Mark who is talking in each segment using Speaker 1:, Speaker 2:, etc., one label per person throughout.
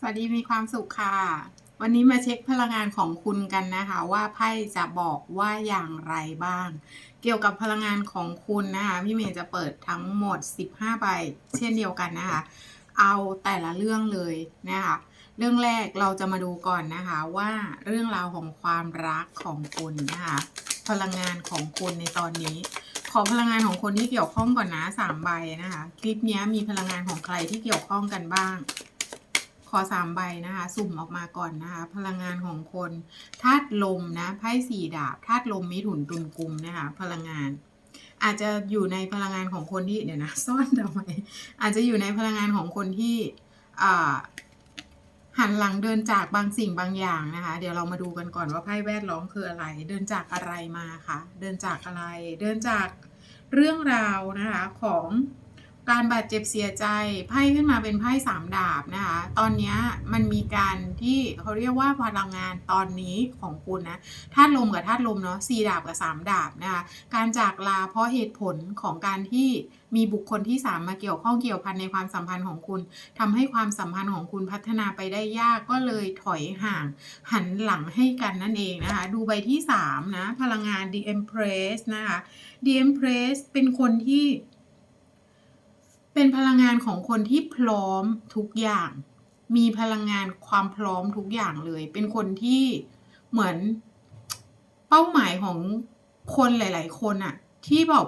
Speaker 1: สวัสดีมีความสุขค่ะ วันนี้มาเช็คพลังงานของคุณกันนะคะ ว่าไพ่จะบอกว่าอย่างไรบ้าง เกี่ยวกับพลังงานของคุณนะคะพี่เมย์จะเปิดทั้งหมด 15ใบเช่นเดียวกันนะคะ เอาแต่ละเรื่องเลยนะคะเรื่องแรกเราจะมาดูก่อนนะคะว่าเรื่องราวของความรักของคุณนะคะพลังงานของคุณในตอนนี้ ขอพลังงานของคนที่เกี่ยวข้องก่อนนะสามใบนะคะ คลิปนี้มีพลังงานของใครที่เกี่ยวข้องกันบ้าง ขอสามใบนะคะ สุ่มออกมาก่อนนะคะ พลังงานของคนธาตุลมนะไพ่สี่ดาบธาตุลมมิถุนตุลกุมนะคะ พลังงาน อาจจะอยู่ในพลังงานของคนที่เดี๋ยวนะซ่อนทำไมอาจจะอยู่ในพลังงานของคนที่หันหลังเดินจากบางสิ่งบางอย่างนะคะ เดี๋ยวเรามาดูกันก่อนว่าไพ่แวดล้อมคืออะไร เดินจากอะไรมาคะเดินจากอะไร เดินจากเรื่องราวนะคะของ การบาดเจ็บเสียใจไพ่ขึ้นมาเป็นไพ่สามดาบนะคะ ตอนนี้มันมีการที่เขาเรียกว่าพลังงานตอนนี้ของคุณนะธาตุลมกับธาตุลมเนาะสี่ดาบกับสามดาบนะคะการจากลาเพราะเหตุผลของการที่มีบุคคลที่สามมาเกี่ยวข้องเกี่ยวพันในความสัมพันธ์ของคุณทำให้ความสัมพันธ์ของคุณพัฒนาไปได้ยากก็เลยถอยห่าง หันหลังให้กันนั่นเองนะคะ ดูใบที่สามนะพลังงาน The Empress นะคะ The Empress เป็นคนที่ เป็นพลังงานของคนที่พร้อมทุกอย่าง มีพลังงานความพร้อมทุกอย่างเลย เป็นคนที่เหมือนเป้าหมายของคนหลาย ๆ คนอะที่แบบ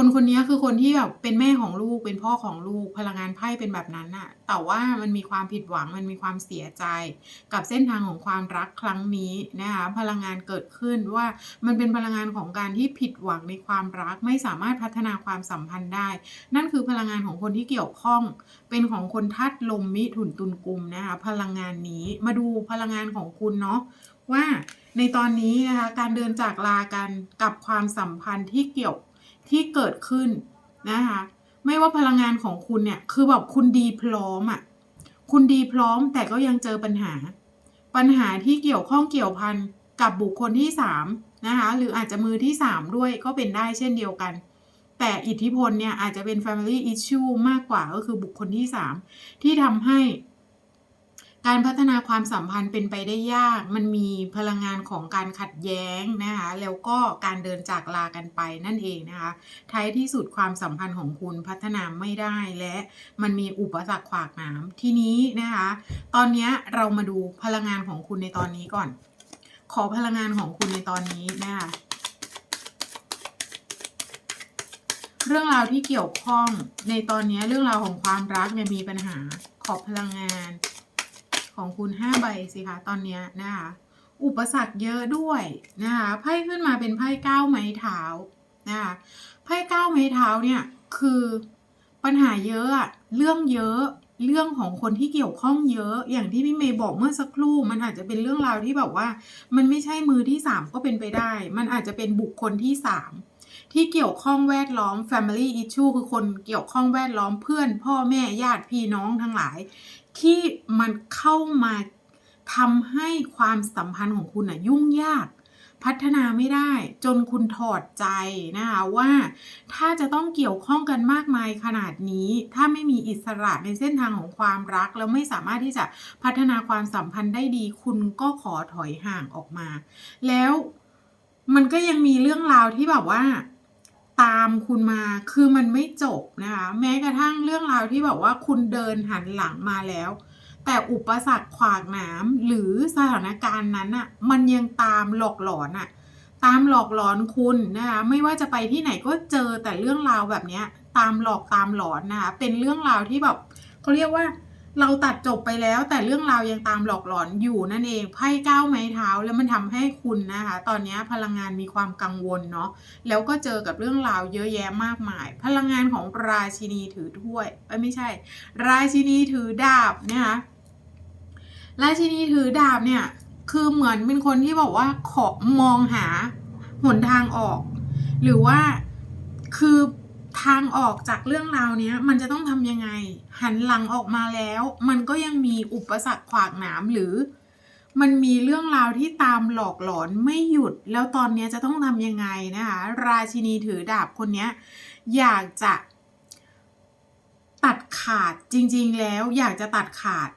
Speaker 1: คนคนนี้คือคนที่แบบเป็นแม่ของลูกเป็นพ่อของลูกพลังงานไพ่เป็นแบบนั้นอะแต่ว่ามันมีความผิดหวังมันมีความเสียใจ กับเส้นทางของความรักครั้งนี้นะคะพลังงานเกิดขึ้นว่ามันเป็นพลังงานของการที่ผิดหวังในความรักไม่สามารถพัฒนาความสัมพันธ์ได้ นั่นคือพลังงานของคนที่เกี่ยวข้อง เป็นของคนธาตุลมมิถุนตุลกุมนะคะพลังงานนี้มาดูพลังงานของคุณเนาะว่าในตอนนี้นะคะการเดินจากลากันกับความสัมพันธ์ที่เกี่ยว ที่เกิดขึ้นนะคะ ไม่ว่าพลังงานของคุณเนี่ย คือแบบคุณดีพร้อมอะ่ะ คุณดีพร้อมแต่ก็ยังเจอปัญหา ปัญหาที่เกี่ยวข้องเกี่ยวพันกับบุคคลที่สามนะคะหรืออาจจะมือที่สามด้วยก็เป็นได้เช่นเดียวกัน แต่อิทธิพลเนี่ยอาจจะเป็น family issue มากกว่าก็คือบุคคลที่ 3 ที่ทำให้ การพัฒนาความสัมพันธ์เป็นไปได้ยาก มันมีพลังงานของการขัดแย้งนะคะ แล้วก็การเดินจากลากันไปนั่นเองนะคะ ท้ายที่สุดความสัมพันธ์ของคุณพัฒนาไม่ได้และมันมีอุปสรรคขวากหนามทีนี้นะคะ ตอนนี้เรามาดูพลังงานของคุณในตอนนี้ก่อน ขอพลังงานของคุณในตอนนี้นะคะเรื่องราวที่เกี่ยวข้องในตอนนี้เรื่องราวของความรักเนี่ยมีปัญหาขอพลังงาน ของคุณห้าใบสิคะตอนนี้นะคะ อุปสรรคเยอะด้วยนะคะไพ่ขึ้นมาเป็นไพ่เก้าไม้เท้านะคะไพ่เก้าไม้เท้าเนี่ยคือปัญหาเยอะเรื่องเยอะเรื่องของคนที่เกี่ยวข้องเยอะ อย่างที่พี่เมย์บอกเมื่อสักครู่ มันอาจจะเป็นเรื่องราวที่แบบว่า มันไม่ใช่มือที่สามก็เป็นไปได้ มันอาจจะเป็นบุคคลที่สามที่เกี่ยวข้องแวดล้อม family issue คือคนเกี่ยวข้องแวดล้อมเพื่อน พ่อแม่ญาติพี่น้องทั้งหลาย ที่มันเข้ามาทำให้ความสัมพันธ์ของคุณน่ะยุ่งยาก พัฒนาไม่ได้ จนคุณถอดใจนะคะว่าถ้าจะต้องเกี่ยวข้องกันมากมายขนาดนี้ ถ้าไม่มีอิสระในเส้นทางของความรัก แล้วไม่สามารถที่จะพัฒนาความสัมพันธ์ได้ดี คุณก็ขอถอยห่างออกมา แล้วมันก็ยังมีเรื่องราวที่แบบว่า ตามคุณมาคือมันไม่จบนะคะแม้กระทั่งเรื่องราวที่แบบว่าคุณเดินหันหลังมาแล้ว แต่อุปสรรคขวากหนามหรือสถานการณ์นั้นอะมันยังตามหลอกหลอนอะตามหลอกหลอนคุณนะคะไม่ว่าจะไปที่ไหนก็เจอแต่เรื่องราวแบบเนี้ยตามหลอกตามหลอนนะคะเป็นเรื่องราวที่แบบเขาเรียกว่า เราตัดจบไปแล้วแต่เรื่องราวยังตามหลอกหลอนอยู่นั่นเองไพ่ก้าวไม้เท้าแล้วมันทำให้คุณนะคะ ตอนนี้พลังงานมีความกังวลเนาะแล้วก็เจอกับเรื่องราวเยอะแยะมากมาย พลังงานของราชินีถือถ้วยเอ้ยไม่ใช่ ราชินีถือดาบนะคะราชินีถือดาบเนี่ยคือเหมือนเป็นคนที่บอกว่าขอมองหาหนทางออก หรือว่าคือ ทางออกจากเรื่องราวเนี้ยมันจะต้องทำยังไง หันหลังออกมาแล้ว มันก็ยังมีอุปสรรคขวากหนามหรือ มันมีเรื่องราวที่ตามหลอกหลอนไม่หยุด แล้วตอนนี้จะต้องทำยังไงนะคะราชินีถือดาบคนนี้อยากจะตัดขาดจริงๆแล้วอยากจะตัดขาด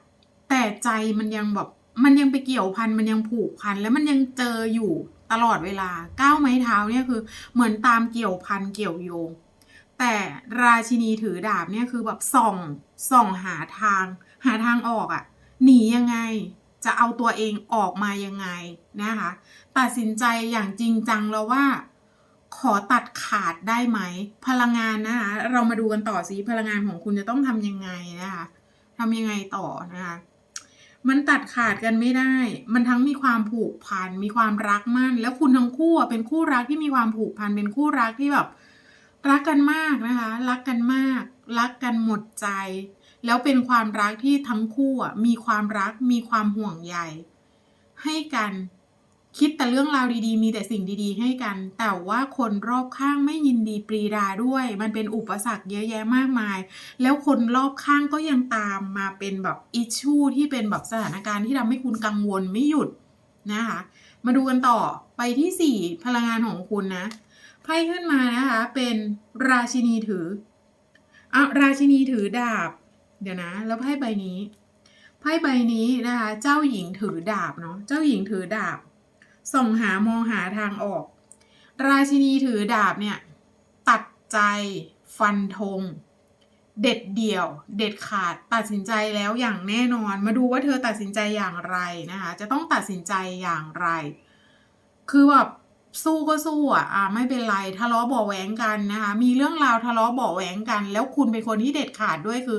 Speaker 1: แต่ใจมันยังแบบมันยังไปเกี่ยวพันมันยังผูกพันแล้วมันยังเจออยู่ตลอดเวลาก้าวไม้เท้าเนี่ยคือเหมือนตามเกี่ยวพันเกี่ยวโยง แต่ราชินีถือดาบเนี่ยคือแบบส่องส่องหาทาง หาทางออกอะ่ะหนียังไงจะเอาตัวเองออกมายังไงนะคะตัดสินใจอย่างจริงจังแล้วว่า ขอตัดขาดได้ไหม พลังงานนะคะเรามาดูกันต่อสิพลังงานของคุณจะต้องทำยังไงนะคะทำยังไงต่อนะคะมันตัดขาดกันไม่ได้ มันทั้งมีความผูกพัน มีความรักมั่น แล้วคุณทั้งคู่เป็นคู่รักที่มีความผูกพัน เป็นคู่รักที่แบบ รักกันมากนะคะ รักกันมาก รักกันหมดใจ แล้วเป็นความรักที่ทั้งคู่มีความรักมีความห่วงใยให้กันคิดแต่เรื่องราวดีๆ มีแต่สิ่งดีๆ ให้กัน แต่ว่าคนรอบข้างไม่ยินดีปรีดาด้วย มันเป็นอุปสรรคเยอะแยะมากมาย แล้วคนรอบข้างก็ยังตามมาเป็นแบบอิชชูที่เป็นแบบสถานการณ์ที่ทำให้คุณกังวลไม่หยุดนะคะ มาดูกันต่อไปที่สี่พลังงานของคุณนะ ไพ่ขึ้นมานะคะ เป็นราชินีถืออะราชินีถือดาบ เดี๋ยวนะ แล้วไพ่ใบนี้ ไพ่ใบนี้นะคะ เจ้าหญิงถือดาบเนาะ เจ้าหญิงถือดาบ ส่งหามองหาทางออก ราชินีถือดาบเนี่ย ตัดใจ ฟันธง เด็ดเดี่ยว เด็ดขาด ตัดสินใจแล้วอย่างแน่นอน มาดูว่าเธอตัดสินใจอย่างไรนะคะ จะต้องตัดสินใจอย่างไร คือแบบ สู้ก็สู้อะอ่าไม่เป็นไรทะเลาะเบาะแหวงกันนะคะ มีเรื่องราวทะเลาะเบาะแหวงกัน แล้วคุณเป็นคนที่เด็ดขาดด้วยคือ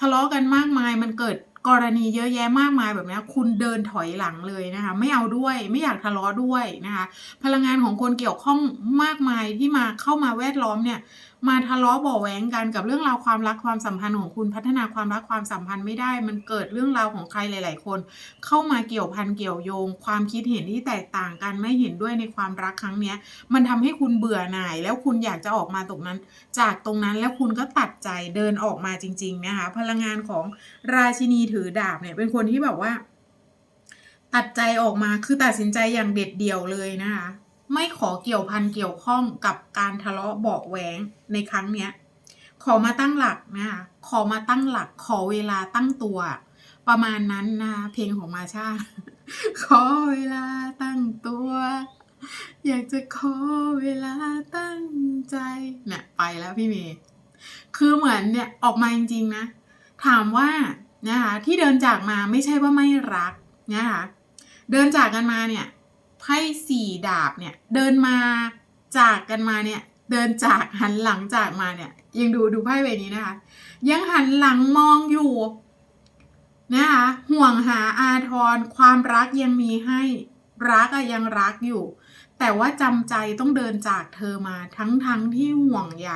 Speaker 1: ทะเลาะกันมากมายมันเกิดกรณีเยอะแยะมากมายแบบนี้คุณเดินถอยหลังเลยนะคะ ไม่เอาด้วยไม่อยากทะเลาะด้วยนะคะ พลังงานของคนเกี่ยวข้องมากมายที่มาเข้ามาแวดล้อมเนี่ย มาทะเลาะบาะแหวงกันกับเรื่องราวความรักความสัมพันธ์ของคุณพัฒนาความรักความสัมพันธ์ไม่ได้ มันเกิดเรื่องราวของใครหลาย ๆ คน เข้ามาเกี่ยวพันเกี่ยวโยง ความคิดเห็นที่แตกต่างกันไม่เห็นด้วยในความรักครั้งเนี้ย มันทำให้คุณเบื่อหน่าย แล้วคุณอยากจะออกมาตรงนั้น จากตรงนั้นแล้วคุณก็ตัดใจเดินออกมาจริง ๆ นะคะ พลังงานของราชินีถือดาบเนี่ยเป็นคนที่แบบว่า ตัดใจออกมาคือตัดสินใจอย่างเด็ดเดี่ยวเลยนะคะ ไม่ขอเกี่ยวพันเกี่ยวข้องกับการทะเลาะเบาแหวงในครั้งเนี้ย ขอมาตั้งหลักนะคะขอมาตั้งหลัก ขอเวลาตั้งตัว ประมาณนั้นนะคะเพลงของมาชา ขอเวลาตั้งตัว อยากจะขอเวลาตั้งใจเนี่ยไปแล้วพี่เมย์คือเหมือนเนี่ยออกมาจริงๆนะ ถามว่านะคะที่เดินจากมาไม่ใช่ว่าไม่รักนะคะเดินจากกันมาเนี่ย ไพ่สี่ดาบเนี่ยเดินมาจากกันมาเนี่ยเดินจากหันหลังจากมาเนี่ยยังดูดูไพ่ใบนี้นะคะ ยังหันหลังมองอยู่นะคะห่วงหาอาทรความรักยังมีให้รักอะยังรักอยู่ แต่ว่าจำใจต้องเดินจากเธอมาทั้งทั้งที่ห่วงใย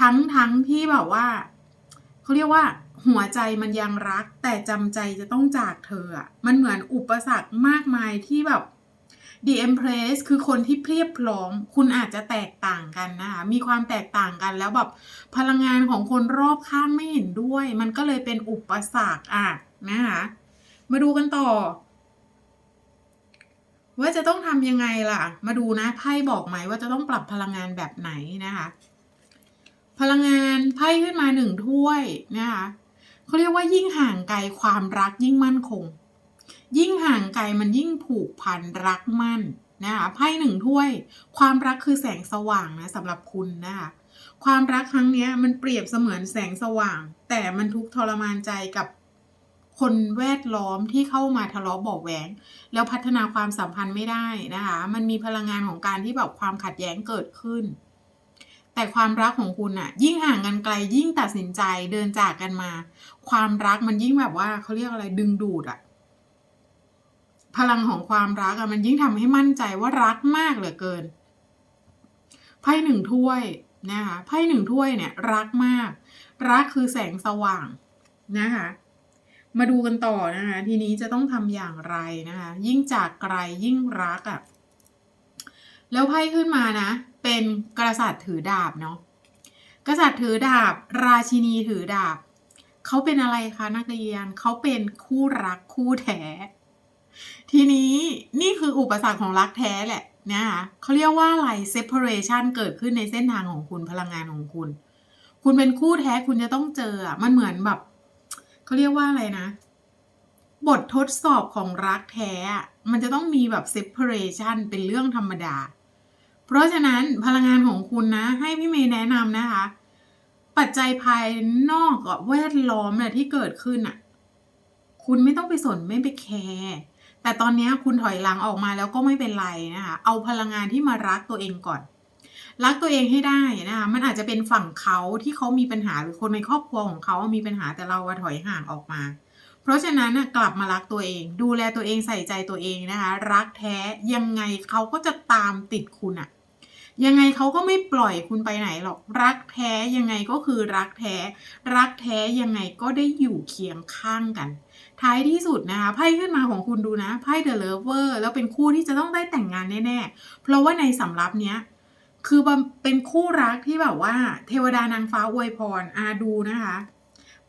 Speaker 1: ทั้งทั้งที่แบบว่าเขาเรียกว่าหัวใจมันยังรักแต่จำใจจะต้องจากเธออะมันเหมือนอุปสรรคมากมายที่แบบ The Empress คือคนที่เพรียบพร้อม คุณอาจจะแตกต่างกันนะคะ มีความแตกต่างกันแล้วแบบพลังงานของคนรอบข้างไม่เห็นด้วย มันก็เลยเป็นอุปสรรคอะนะคะ มาดูกันต่อ ว่าจะต้องทำยังไงล่ะ มาดูนะไพ่บอกไหมว่าจะต้องปรับพลังงานแบบไหนนะคะ พลังงานไพ่ขึ้นมาหนึ่งถ้วยนะคะเขาเรียกว่ายิ่งห่างไกลความรักยิ่งมั่นคง ยิ่งห่างไกลมันยิ่งผูกพันรักมั่นนะคะไพ่หนึ่งถ้วย ความรักคือแสงสว่างนะสำหรับคุณนะคะความรักครั้งนี้มันเปรียบเสมือนแสงสว่าง แต่มันทุกทรมานใจกับคนแวดล้อมที่เข้ามาทะเลาะบาะแหวงแล้วพัฒนาความสัมพันธ์ไม่ได้นะคะ มันมีพลังงานของการที่แบบความขัดแย้งเกิดขึ้น แต่ความรักของคุณอะยิ่งห่างกันไกลยิ่งตัดสินใจเดินจากกันมา ความรักมันยิ่งแบบว่าเขาเรียกอะไรดึงดูดอะ พลังของความรักอะมันยิ่งทำให้มั่นใจว่ารักมากเหลือเกิน ไพ่หนึ่งถ้วยนะคะไพ่หนึ่งถ้วยเนี่ยรักมาก รักคือแสงสว่างนะคะ มาดูกันต่อนะคะ ทีนี้จะต้องทำอย่างไรนะคะ ยิ่งจากไกลยิ่งรักอะ่ะ แล้วไพ่ขึ้นมานะ เป็นกษัตริย์ถือดาบเนาะ กษัตริย์ถือดาบ ราชินีถือดาบ เขาเป็นอะไรคะนักเรียน เขาเป็นคู่รักคู่แท้ ทีนี้นี่คืออุปสรรคของรักแท้แหละนะคะเขาเรียกว่าอะไร separation เกิดขึ้นในเส้นทางของคุณพลังงานของคุณ คุณเป็นคู่แท้คุณจะต้องเจออะมันเหมือนแบบเขาเรียกว่าอะไรนะ บททดสอบของรักแท้มันจะต้องมีแบบ separation เป็นเรื่องธรรมดา เพราะฉะนั้นพลังงานของคุณนะ ให้พี่เมย์แนะนำนะคะ ปัจจัยภายนอกกับแวดล้อมเนี่ยที่เกิดขึ้นอะ คุณไม่ต้องไปสนไม่ไปแคร์ แต่ตอนนี้คุณถอยหลังออกมาแล้วก็ไม่เป็นไรนะคะเอาพลังงานที่มารักตัวเองก่อน รักตัวเองให้ได้นะคะมันอาจจะเป็นฝั่งเขาที่เขามีปัญหาหรือคนในครอบครัวของเขามีปัญหาแต่เราถอยห่างออกมา เพราะฉะนั้นกลับมารักตัวเอง ดูแลตัวเองใส่ใจตัวเองนะคะ รักแท้ยังไงเขาก็จะตามติดคุณอะยังไงเขาก็ไม่ปล่อยคุณไปไหนหรอก รักแท้ยังไงก็คือรักแท้ รักแท้ยังไงก็ได้อยู่เคียงข้างกัน ท้ายที่สุดนะคะไพ่ขึ้นมาของคุณดูนะไพ่ The Lover แล้วเป็นคู่ที่จะต้องได้แต่งงานแน่ๆ เพราะว่าในสำรับเนี้ยคือเป็นคู่รักที่แบบว่า เทวดานางฟ้าอวยพรอาดูนะคะ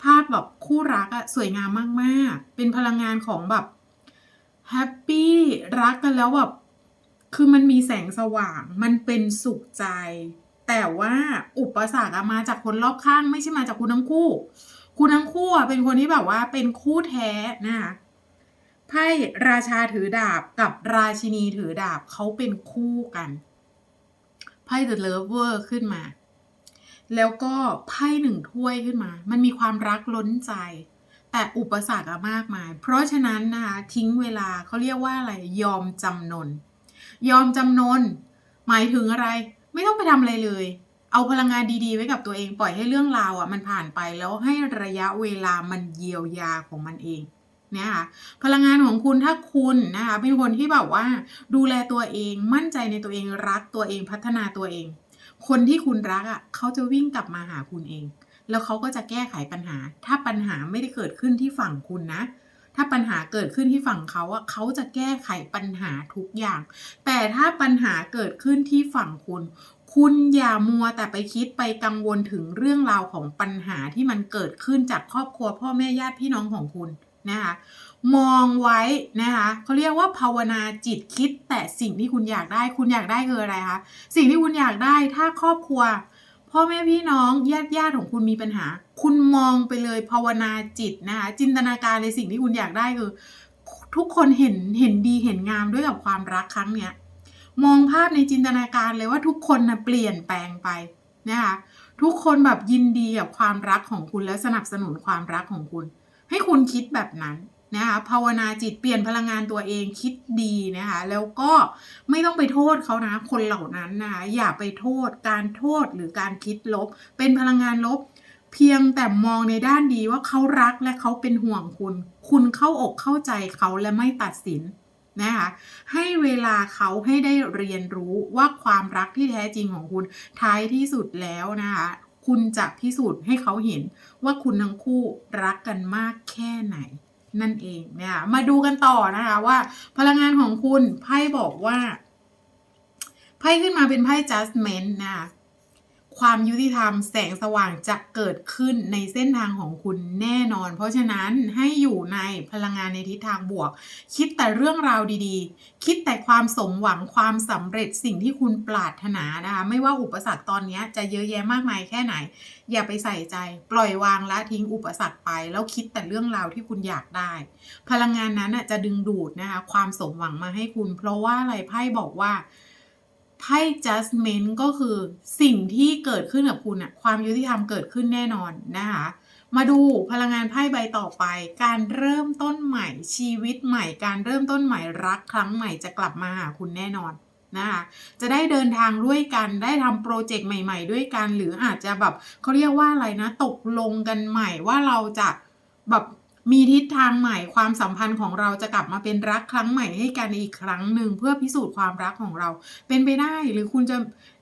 Speaker 1: ภาพแบบคู่รักอะสวยงามมากๆ เป็นพลังงานของแบบแฮปปี้รักกันแล้วแบบคือมันมีแสงสว่างมันเป็นสุขใจ แต่ว่าอุปสรรคมาจากคนรอบข้างไม่ใช่มาจากคุณทั้งคู่ คุณทั้งคู่เป็นคนที่แบบว่าเป็นคู่แท้นะคะไพ่ราชาถือดาบกับราชินีถือดาบเขาเป็นคู่กันไพ่ The Lover ขึ้นมา แล้วก็ไพ่หนึ่งถ้วยขึ้นมา มันมีความรักล้นใจ แต่อุปสรรคมากมาย เพราะฉะนั้นนะคะทิ้งเวลาเขาเรียกว่าอะไรยอมจำนน ยอมจำนน หมายถึงอะไร ไม่ต้องไปทำอะไรเลย เอาพลังงานดีๆ ไว้กับตัวเองปล่อยให้เรื่องราวอะมันผ่านไปแล้วให้ระยะเวลามันเยียวยาของมันเองนะคะพลังงานของคุณถ้าคุณนะคะเป็นคนที่แบบว่าดูแลตัวเองมั่นใจในตัวเองรักตัวเองพัฒนาตัวเอง คนที่คุณรักอะเขาจะวิ่งกลับมาหาคุณเอง แล้วเขาก็จะแก้ไขปัญหา ถ้าปัญหาไม่ได้เกิดขึ้นที่ฝั่งคุณนะ ถ้าปัญหาเกิดขึ้นที่ฝั่งเขาอะเขาจะแก้ไขปัญหาทุกอย่าง แต่ถ้าปัญหาเกิดขึ้นที่ฝั่งคุณ คุณอย่ามัวแต่ไปคิดไปกังวลถึงเรื่องราวของปัญหาที่มันเกิดขึ้นจากครอบครัวพ่อแม่ญาติพี่น้องของคุณนะคะมองไว้นะคะเขาเรียกว่าภาวนาจิตคิดแต่สิ่งที่คุณอยากได้ คุณอยากได้คืออะไรคะสิ่งที่คุณอยากได้ถ้าครอบครัว พ่อแม่พี่น้องญาติญาติของคุณมีปัญหา คุณมองไปเลยภาวนาจิตนะคะจินตนาการในสิ่งที่คุณอยากได้คือ ทุกคนเห็นเห็นดีเห็นงามด้วยกับความรักครั้งเนี้ย มองภาพในจินตนาการเลยว่าทุกคนนะเปลี่ยนแปลงไปนะคะทุกคนแบบยินดีกับความรักของคุณและสนับสนุนความรักของคุณ ให้คุณคิดแบบนั้นนะคะภาวนาจิตเปลี่ยนพลังงานตัวเองคิดดีนะคะแล้วก็ไม่ต้องไปโทษเขานะคนเหล่านั้นนะคะอย่าไปโทษการโทษหรือการคิดลบ เป็นพลังงานลบ เพียงแต่มองในด้านดีว่าเขารักและเขาเป็นห่วงคุณ คุณเข้าอกเข้าใจเขาและไม่ตัดสิน นะคะให้เวลาเขาให้ได้เรียนรู้ว่าความรักที่แท้จริงของคุณท้ายที่สุดแล้วนะคะคุณจะพิสูจน์ให้เขาเห็นว่าคุณทั้งคู่รักกันมากแค่ไหน นั่นเองเนี่ยมาดูกันต่อนะคะว่า พลังงานของคุณไพ่บอกว่าไพ่ขึ้นมาเป็นไพ่ judgment นะคะ ความยุติธรรมแสงสว่างจะเกิดขึ้นในเส้นทางของคุณแน่นอน เพราะฉะนั้นให้อยู่ในพลังงานในทิศทางบวก คิดแต่เรื่องราวดีๆ คิดแต่ความสมหวังความสำเร็จสิ่งที่คุณปรารถนานะคะไม่ว่าอุปสรรคตอนนี้จะเยอะแยะมากมายแค่ไหน อย่าไปใส่ใจ ปล่อยวางและทิ้งอุปสรรคไป แล้วคิดแต่เรื่องราวที่คุณอยากได้ พลังงานนั้นจะดึงดูดนะคะความสมหวังมาให้คุณ เพราะว่าอะไรไพ่บอกว่า ไพ่ judgment ก็คือสิ่งที่เกิดขึ้นกับคุณอะความยุติธรรมเกิดขึ้นแน่นอนนะคะ มาดูพลังงานไพ่ใบต่อไป การเริ่มต้นใหม่ชีวิตใหม่ การเริ่มต้นใหม่รักครั้งใหม่จะกลับมาหาคุณแน่นอนนะคะจะได้เดินทางด้วยกันได้ทำโปรเจกต์ใหม่ ๆ ด้วยกัน หรืออาจจะแบบเขาเรียกว่าอะไรนะ ตกลงกันใหม่ว่าเราจะแบบ มีทิศทางใหม่ความสัมพันธ์ของเราจะกลับมาเป็นรักครั้งใหม่ให้กันอีกครั้งหนึ่งเพื่อพิสูจน์ความรักของเรา เป็นไปได้หรือคุณจะ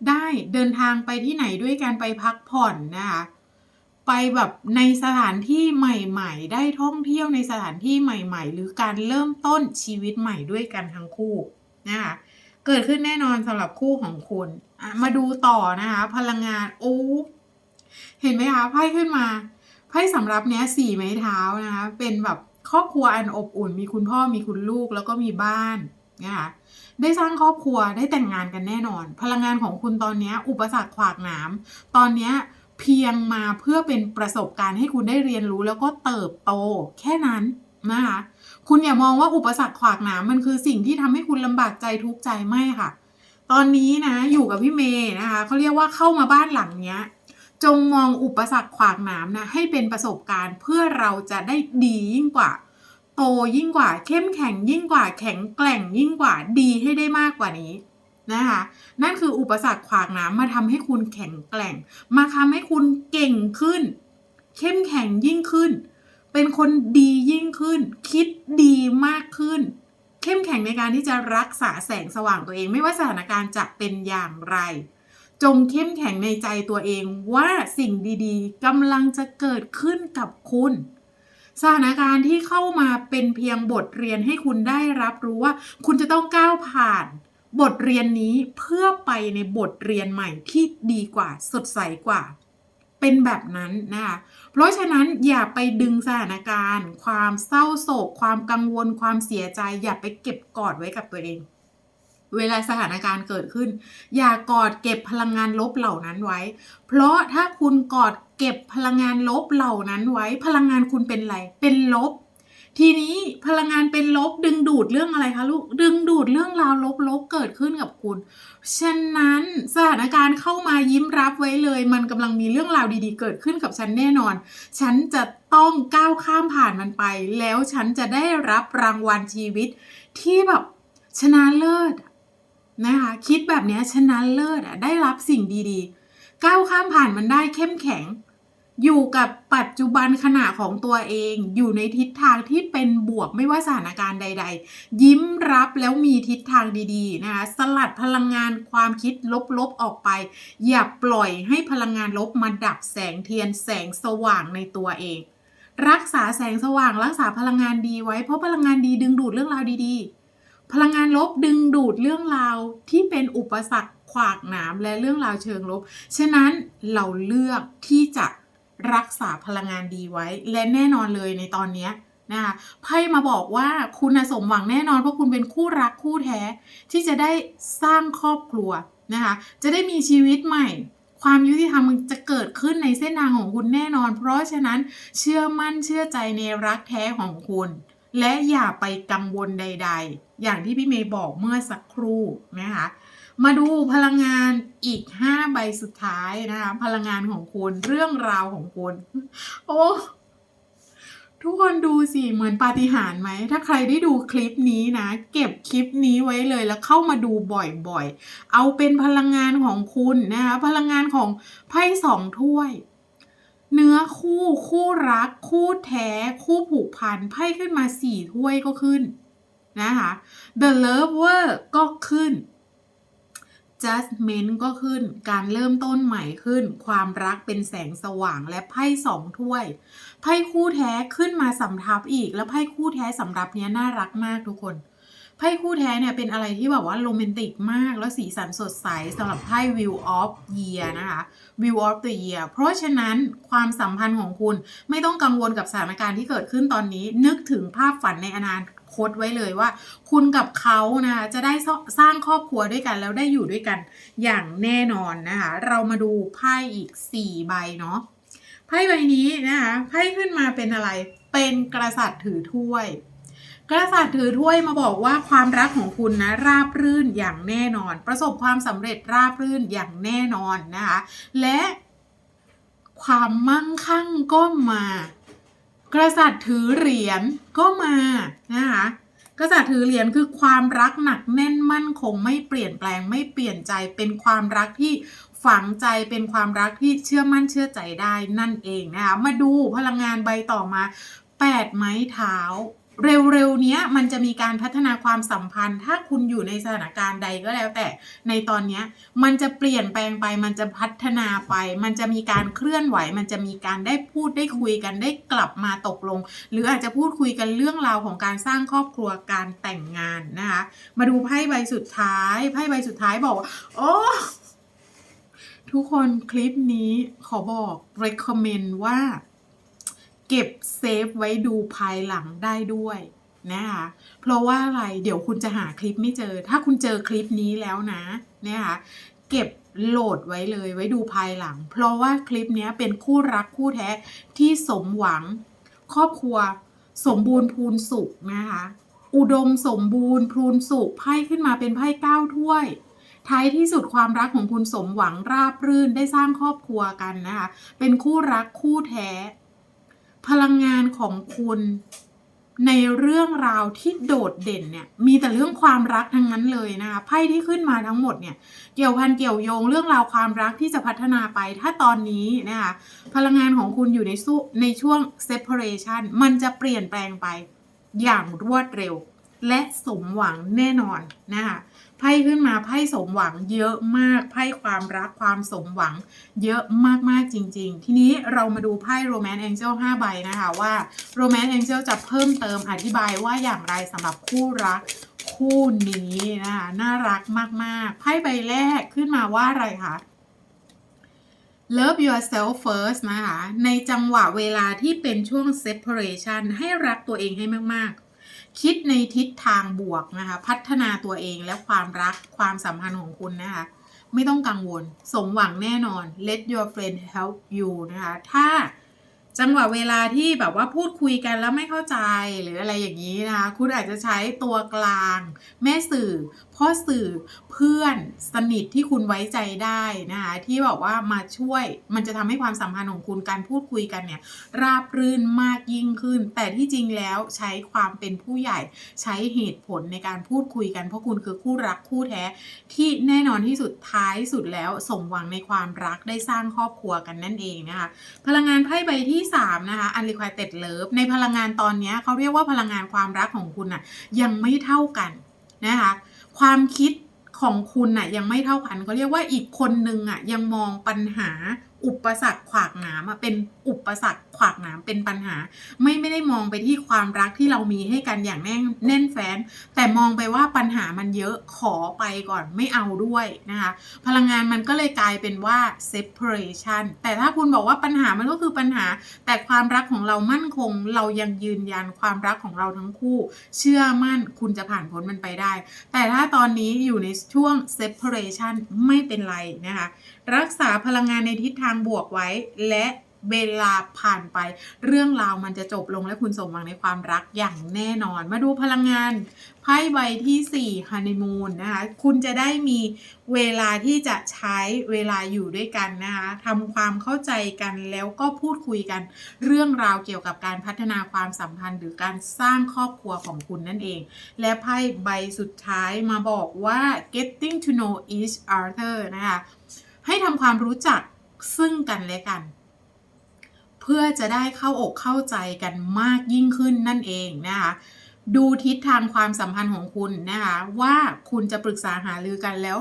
Speaker 1: ได้เดินทางไปที่ไหนด้วยกันไปพักผ่อนนะคะไปแบบในสถานที่ใหม่ ๆ ได้ท่องเที่ยวในสถานที่ใหม่ ๆ หรือการเริ่มต้นชีวิตใหม่ด้วยกันทั้งคู่นะคะเกิดขึ้นแน่นอนสำหรับคู่ของคุณมาดูต่อนะคะ พลังงานโอ้เห็นไหมคะไพ่ขึ้นมา ไพ่สำรับเนี้ยสี่ไม้เท้านะคะเป็นแบบครอบครัวอันอบอุ่น มีคุณพ่อมีคุณลูกแล้วก็มีบ้านนะคะได้สร้างครอบครัวได้แต่งงานกันแน่นอน พลังงานของคุณตอนเนี้ยอุปสรรคขวากหนามตอนเนี้ยเพียงมาเพื่อเป็นประสบการณ์ให้คุณได้เรียนรู้แล้วก็เติบโตแค่นั้นนะคะคุณอย่ามองว่าอุปสรรคขวากหนามมันคือสิ่งที่ทำให้คุณลำบากใจทุกข์ใจไม่ค่ะ ตอนนี้นะอยู่กับพี่เมย์นะคะเขาเรียกว่าเข้ามาบ้านหลังเนี้ย จงมองอุปสรรคขวากหนามนะให้เป็นประสบการณ์เพื่อเราจะได้ดียิ่งกว่า โตยิ่งกว่า เข้มแข็งยิ่งกว่า แข็งแกร่งยิ่งกว่าดีให้ได้มากกว่านี้นะคะนั่นคืออุปสรรคขวากหนามมาทำให้คุณแข็งแกร่ง มาทำให้คุณเก่งขึ้น เข้มแข็งยิ่งขึ้น เป็นคนดียิ่งขึ้น คิดดีมากขึ้น เข้มแข็งในการที่จะรักษาแสงสว่างตัวเอง ไม่ว่าสถานการณ์จะเป็นอย่างไร จงเข้มแข็งในใจตัวเองว่าสิ่งดีๆกำลังจะเกิดขึ้นกับคุณ สถานการณ์ที่เข้ามาเป็นเพียงบทเรียนให้คุณได้รับรู้ว่า คุณจะต้องก้าวผ่าน บทเรียนนี้เพื่อไปในบทเรียนใหม่ที่ดีกว่า สดใสกว่า เป็นแบบนั้นนะคะเพราะฉะนั้นอย่าไปดึงสถานการณ์ ความเศร้าโศก ความกังวล ความเสียใจ อย่าไปเก็บกอดไว้กับตัวเอง เวลาสถานการณ์เกิดขึ้น อย่ากอดเก็บพลังงานลบเหล่านั้นไว้ เพราะถ้าคุณกอดเก็บพลังงานลบเหล่านั้นไว้ พลังงานคุณเป็นอะไร เป็นลบ ทีนี้พลังงานเป็นลบดึงดูดเรื่องอะไรคะลูกดึงดูดเรื่องราวลบๆเกิดขึ้นกับคุณ ฉะนั้นสถานการณ์เข้ามายิ้มรับไว้เลย มันกำลังมีเรื่องราวดีๆ เกิดขึ้นกับฉันแน่นอน ฉันจะต้องก้าวข้ามผ่านมันไป แล้วฉันจะได้รับรางวัลชีวิตที่แบบชนะเลิศ นะคะคิดแบบนี้ชนะเลิศอะได้รับสิ่งดีๆ ก้าวข้ามผ่านมันได้เข้มแข็ง อยู่กับปัจจุบันขณะของตัวเอง อยู่ในทิศทางที่เป็นบวกไม่ว่าสถานการณ์ใด ๆ ยิ้มรับแล้วมีทิศทางดีๆนะคะสลัดพลังงานความคิดลบๆออกไป อย่าปล่อยให้พลังงานลบมาดับแสงเทียนแสงสว่างในตัวเอง รักษาแสงสว่าง รักษาพลังงานดีไว้เพราะพลังงานดีดึงดูดเรื่องราวดีๆ พลังงานลบดึงดูดเรื่องราวที่เป็นอุปสรรคขวากหนามและเรื่องราวเชิงลบ ฉะนั้นเราเลือกที่จะรักษาพลังงานดีไว้ และแน่นอนเลยในตอนนี้นะคะไพ่มาบอกว่าคุณสมหวังแน่นอนเพราะคุณเป็นคู่รักคู่แท้ ที่จะได้สร้างครอบครัวนะคะจะได้มีชีวิตใหม่ ความยุติธรรมจะเกิดขึ้นในเส้นทางของคุณแน่นอน เพราะฉะนั้นเชื่อมั่นเชื่อใจในรักแท้ของคุณ และอย่าไปกังวลใด ๆ อย่างที่พี่เมย์บอกเมื่อสักครู่นะคะมาดูพลังงานอีก 5 ใบสุดท้ายนะคะ พลังงานของคุณเรื่องราวของคุณโอ้ทุกคนดูสิเหมือนปาฏิหาริย์ไหม ถ้าใครได้ดูคลิปนี้นะ เก็บคลิปนี้ไว้เลยแล้วเข้ามาดูบ่อยๆ เอาเป็นพลังงานของคุณนะคะ พลังงานของไพ่สองถ้วย เนื้อคู่คู่รัก คู่แท้ คู่ผูกพันไพ่ขึ้นมาสี่ถ้วยก็ขึ้นนะคะ The Lover ก็ขึ้น Judgment ก็ขึ้น การเริ่มต้นใหม่ขึ้น ความรักเป็นแสงสว่างและไพ่สองถ้วย ไพ่คู่แท้ขึ้นมาสำทับอีก แล้วไพ่คู่แท้สำรับเนี้ยน่ารักมากทุกคน ไพ่คู่แท้เนี่ยเป็นอะไรที่แบบว่าโรแมนติกมาก แล้วสีสันสดใสสำหรับไพ่ View of Year นะคะ View of the Year เพราะฉะนั้นความสัมพันธ์ของคุณไม่ต้องกังวลกับสถานการณ์ที่เกิดขึ้นตอนนี้ นึกถึงภาพฝันในอนาคตไว้เลยว่า คุณกับเขานะคะจะได้สร้างครอบครัวด้วยกันแล้วได้อยู่ด้วยกันอย่างแน่นอนนะคะ เรามาดูไพ่อีก 4 ใบเนาะไพ่ใบนี้นะคะไพ่ขึ้นมาเป็นอะไรเป็นกษัตริย์ถือถ้วย กษัตริย์ถือถ้วยมาบอกว่าความรักของคุณนะราบรื่นอย่างแน่นอน ประสบความสำเร็จราบรื่นอย่างแน่นอนนะคะและความมั่งคั่งก็มากษัตริย์ถือเหรียญก็มานะคะกษัตริย์ถือเหรียญคือความรักหนักแน่นมั่นคงไม่เปลี่ยนแปลงไม่เปลี่ยนใจเป็นความรักที่ฝังใจเป็นความรักที่เชื่อมั่นเชื่อใจได้นั่นเองนะคะมาดูพลังงานใบต่อมา8ไม้เท้า เร็วๆนี้มันจะมีการพัฒนาความสัมพันธ์ ถ้าคุณอยู่ในสถานการณ์ใดก็แล้ว แต่ในตอนนี้มันจะเปลี่ยนแปลงไป มันจะพัฒนาไป มันจะมีการเคลื่อนไหว มันจะมีการได้พูดได้คุยกันได้กลับมาตกลง หรืออาจจะพูดคุยกันเรื่องราวของการสร้างครอบครัวการแต่งงานนะคะมาดูไพ่ใบสุดท้ายไพ่ใบสุดท้ายบอกว่าโอ้ทุกคนคลิปนี้ขอบอก recommend ว่า เก็บเซฟไว้ดูภายหลังได้ด้วยนะคะเพราะว่าอะไรเดี๋ยวคุณจะหาคลิปไม่เจอ ถ้าคุณเจอคลิปนี้แล้วนะนะคะเก็บโหลดไว้เลยไว้ดูภายหลัง เพราะว่าคลิปนี้เป็นคู่รักคู่แท้ที่สมหวัง ครอบครัวสมบูรณ์พูนสุขนะคะอุดมสมบูรณ์พูนสุขไพ่ขึ้นมาเป็นไพ่เก้าถ้วย ท้ายที่สุดความรักของคุณสมหวังราบรื่นได้สร้างครอบครัวกันนะคะเป็นคู่รักคู่แท้ พลังงานของคุณในเรื่องราวที่โดดเด่นเนี่ยมีแต่เรื่องความรักทั้งนั้นเลยนะคะไพ่ที่ขึ้นมาทั้งหมดเนี่ยเกี่ยวพันเกี่ยวโยงเรื่องราวความรักที่จะพัฒนาไป ถ้าตอนนี้นะคะพลังงานของคุณอยู่ในสู้ในช่วง separation มันจะเปลี่ยนแปลงไปอย่างรวดเร็ว และสมหวังแน่นอนนะคะไพ่ขึ้นมาไพ่สมหวังเยอะมากไพ่ความรักความสมหวัง เยอะมากๆจริง ๆ ทีนี้เรามาดูไพ่ Romance Angel 5ใบนะคะว่า Romance Angel จะเพิ่มเติมอธิบายว่าอย่างไรสำหรับคู่รักคู่นี้นะคะน่ารักมากๆไพ่ใบแรกขึ้นมาว่าอะไรคะ Love yourself first นะคะในจังหวะเวลาที่เป็นช่วง separation ให้รักตัวเองให้มากๆ คิดในทิศทางบวกนะคะ พัฒนาตัวเองและความรักความสัมพันธ์ของคุณนะคะ ไม่ต้องกังวล สมหวังแน่นอน let your friend help you นะคะ ถ้า จังหวะเวลาที่แบบว่าพูดคุยกันแล้วไม่เข้าใจหรืออะไรอย่างนี้นะคะคุณอาจจะใช้ตัวกลาง แม่สื่อพ่อสื่อเพื่อนสนิทที่คุณไว้ใจได้นะคะที่บอกว่ามาช่วยมันจะทำให้ความสัมพันธ์ของคุณการพูดคุยกันเนี่ยราบรื่นมากยิ่งขึ้น แต่ที่จริงแล้วใช้ความเป็นผู้ใหญ่ใช้เหตุผลในการพูดคุยกัน เพราะคุณคือคู่รักคู่แท้ ที่แน่นอนที่สุดท้ายสุดแล้วสมหวังในความรักได้สร้างครอบครัวกันนั่นเองนะคะพลังงานไพ่ใบที่3 นะคะ unrequited love ในพลังงานตอนนี้เขาเรียกว่าพลังงานความรักของคุณน่ะยังไม่เท่ากันนะคะ ความคิดของคุณน่ะยังไม่เท่ากันเขาเรียกว่าอีกคนนึงอะยังมองปัญหา อุปสรรคขวากหนามอะเป็นอุปสรรคขวากหนามเป็นปัญหา ไม่ไม่ได้มองไปที่ความรักที่เรามีให้กันอย่างแน่นแน่นแฟ้นแต่มองไปว่าปัญหามันเยอะขอไปก่อนไม่เอาด้วยนะคะพลังงานมันก็เลยกลายเป็นว่า separation แต่ถ้าคุณบอกว่าปัญหามันก็คือปัญหา แต่ความรักของเรามั่นคง เรายังยืนยันความรักของเราทั้งคู่ เชื่อมั่นคุณจะผ่านพ้นมันไปได้ แต่ถ้าตอนนี้อยู่ในช่วง separation ไม่เป็นไรนะคะรักษาพลังงานในทิศทางางบวกไว้และเวลาผ่านไป เรื่องราวมันจะจบลงและคุณสมหวังในความรักอย่างแน่นอน มาดูพลังงานไพ่ใบที่4ฮันนีมูนนะคะคุณจะได้มีเวลาที่จะใช้เวลาอยู่ด้วยกันนะคะทำความเข้าใจกันแล้วก็พูดคุยกัน เรื่องราวเกี่ยวกับการพัฒนาความสัมพันธ์ หรือการสร้างครอบครัวของคุณนั่นเอง และไพ่ใบสุดท้ายมาบอกว่า getting to know each other นะคะให้ทำความรู้จัก ซึ่งกันและกัน เพื่อจะได้เข้าอกเข้าใจกันมากยิ่งขึ้นนั่นเองนะคะดูทิศทางความสัมพันธ์ของคุณนะคะว่าคุณจะปรึกษาหารือกันแล้ว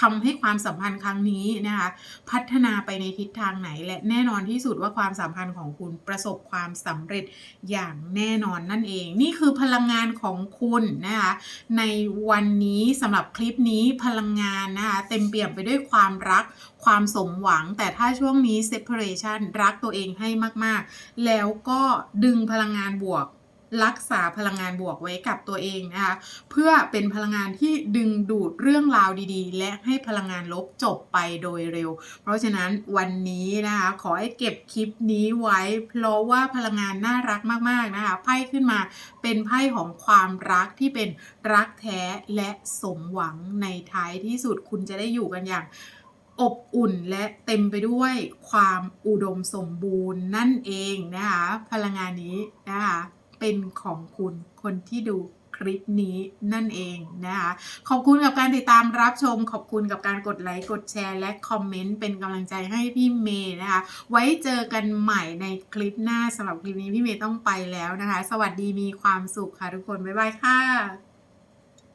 Speaker 1: ทำให้ความสัมพันธ์ครั้งนี้นะคะพัฒนาไปในทิศทางไหน และแน่นอนที่สุดว่าความสัมพันธ์ของคุณประสบความสำเร็จอย่างแน่นอนนั่นเอง นี่คือพลังงานของคุณนะคะในวันนี้สำหรับคลิปนี้พลังงานนะคะเต็มเปี่ยมไปด้วยความรักความสมหวัง แต่ถ้าช่วงนี้ separation รักตัวเองให้มาก ๆ แล้วก็ดึงพลังงานบวก รักษาพลังงานบวกไว้กับตัวเองนะคะเพื่อเป็นพลังงานที่ดึงดูดเรื่องราวดีๆ และให้พลังงานลบจบไปโดยเร็ว เพราะฉะนั้นวันนี้นะคะขอให้เก็บคลิปนี้ไว้ เพราะว่าพลังงานน่ารักมากๆนะคะไพ่ขึ้นมาเป็นไพ่ของความรักที่เป็นรักแท้และสมหวังในท้ายที่สุดคุณจะได้อยู่กันอย่างอบอุ่นและเต็มไปด้วยความอุดมสมบูรณ์นั่นเองนะคะพลังงานนี้นะคะ เป็นของคุณคนที่ดูคลิปนี้นั่นเองนะคะ ขอบคุณกับการติดตามรับชม ขอบคุณกับการกดไลค์ กดแชร์ และคอมเมนต์เป็นกำลังใจให้พี่เมย์นะคะ ไว้เจอกันใหม่ในคลิปหน้าสำหรับคลิปนี้พี่เมย์ต้องไปแล้วนะคะ สวัสดีมีความสุขค่ะทุกคน บ๊ายบายค่ะ